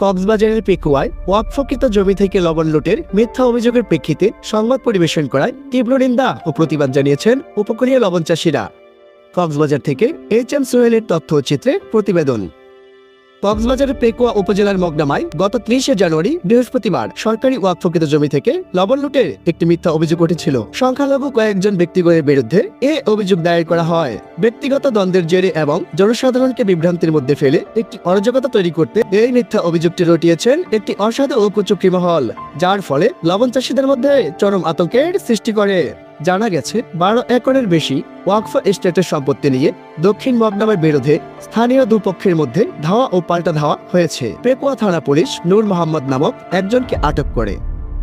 কক্সবাজারের পেকুয়ায় ওয়াকফকৃত জমি থেকে লবণ লুটের মিথ্যা অভিযোগের প্রেক্ষিতে সংবাদ পরিবেশন করায় তীব্র নিন্দা ও প্রতিবাদ জানিয়েছেন উপকূলীয় লবণ চাষিরা। কক্সবাজার থেকে এইচ এম সোহেলের তথ্যচিত্রে প্রতিবেদন। কক্সবাজারের পেকুয়া উপজেলার মগনামায় গত ত্রিশে জানুয়ারি বৃহস্পতিবার সরকারি ওয়াকফকৃত জমি থেকে লবণ লুটের একটি মিথ্যা অভিযোগ উঠেছিল। সংখ্যালঘু কয়েকজন ব্যক্তিগণের বিরুদ্ধে এ অভিযোগ দায়ের করা হয়। ব্যক্তিগত দ্বন্দ্বের জেরে এবং জনসাধারণকে বিভ্রান্তির মধ্যে ফেলে একটি অরাজকতা তৈরি করতে এই মিথ্যা অভিযোগটি রটিয়েছেন একটি অসাধু ও কুচক্রী মহল, যার ফলে লবণ চাষীদের মধ্যে চরম আতঙ্কের সৃষ্টি করে। জানা গেছে, বারো একরের বেশি ওয়াকফ এস্টেটের সম্পত্তি নিয়ে দক্ষিণ মগনামের বিরুদ্ধে স্থানীয় দুপক্ষের মধ্যে ধাওয়া ও পাল্টা ধাওয়া হয়েছে। পেকুয়া থানা পুলিশ নূর মোহাম্মদ নামক একজনকে আটক করে।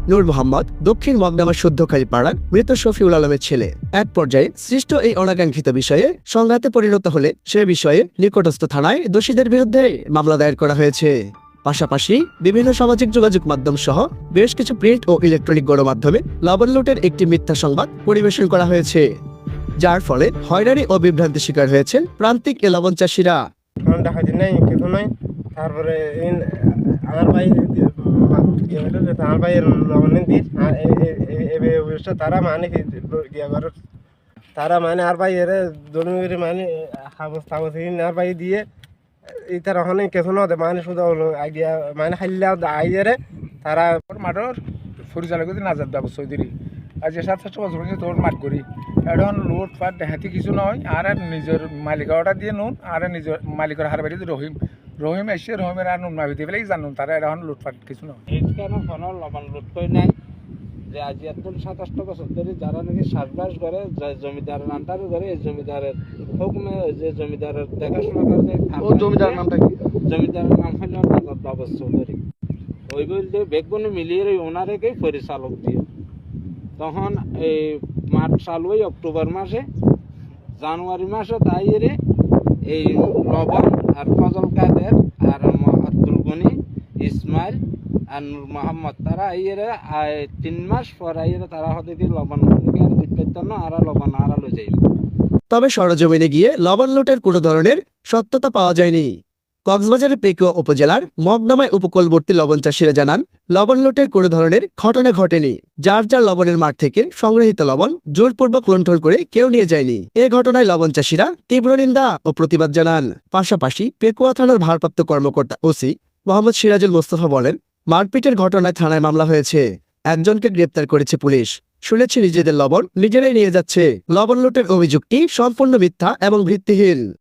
নূর মোহাম্মদ দক্ষিণ মগনামের শুদ্ধকারী পাড়ার মৃত শফিউল আলমের ছেলে। এক পর্যায়ে সৃষ্ট এই অনাকাঙ্ক্ষিত বিষয়ে সংঘাতে পরিণত হলে সে বিষয়ে নিকটস্থ থানায় দোষীদের বিরুদ্ধে মামলা দায়ের করা হয়েছে। পাশাপাশি বিভিন্ন সামাজিক যোগাযোগ মাধ্যম সহ বেশ কিছু প্রিন্ট ও ইলেকট্রনিক গণমাধ্যমে লবণ লুটের একটি মিথ্যা সংবাদ পরিবেশন করা হয়েছে, যার ফলে হয়রানি ও বিভ্রান্তি শিকার হয়েছেন প্রান্তিক এ লবণ চাষীরা নাই তারপরে আমার ভাই আমার তারা মানে তারা মানে আর ভাই এর মানে আর ভাই দিয়ে ইতার ওখানে কিছু না মানে শুধু আইডিয়া মানে খাইলে আইয়ারে তারা মাঠর পরিচালক নাজার দাব চৌধুরী আর যে সাত সাতশো বছর হয়েছে তোর মাঠ করি এখন লুট পাট দেখাতে কিছু নয় আর নিজের মালিকা অর্ডার দিয়ে নুন আর নিজের মালিকের হার বাড়িতে রহিম রহিম এসে রহিমের আর নুন মাভিতে ফেলেই জানুন তারা এখন লুটপাট কিছু নয় লবণ লুট করে নাই। যে আজি একদম সাতাশটা বছর ধরে যারা নাকি চাষবাস করে জমিদারের আন্ডারে ধরে এই জমিদারের হুকুমে যে জমিদারের দেখাশোনা করে ও জমিদার নামটা কি? জমিদারের নাম নাজার বাবর চৌধুরী। ওই বলতে বেগবনে মিলিয়ে ওই ওনারেকেই পরিচালক দিয়ে। তখন এই মাঠ চালু হয় অক্টোবর মাসে জানুয়ারি মাসে তাইরে এই লবণ আর ফজল কাদের আর আব্দুল গনি ইসমাইল আর নূর মোহাম্মদ, তারা আইয়েরে আই- তিন মাস পর আইয়েরে তারা হতে কি লবণ না আর লবণ আর লই যাইব তবে সরজমিনে গিয়ে লবণ লুটের কোনো ধরনের সত্যতা পাওয়া যায়নি। কক্সবাজারের পেকুয়া উপজেলার মগনামায় উপকূলবর্তী লবণ চাষীরা জানান, লবণ লুটের কোনো ধরনের ঘটনা ঘটেনি। যার যার লবণের মাঠ থেকে সংগৃহীত লবণ জোরপূর্বক লুণ্ঠন করে কেউ নিয়ে যায়নি। এ ঘটনায় লবণ চাষীরা তীব্র নিন্দা ও প্রতিবাদ জানান। পাশাপাশি পেকুয়া থানার ভারপ্রাপ্ত কর্মকর্তা ওসি মোহাম্মদ সিরাজুল মোস্তফা বলেন মারপিটের ঘটনায় থানায় মামলা হয়েছে। একজনকে গ্রেপ্তার করেছে পুলিশ। শুনেছি নিজেদের লবণ, নিজেরাই নিয়ে যাচ্ছে। লবণ লুটের অভিযোগটি সম্পূর্ণ মিথ্যা এবং ভিত্তিহীন।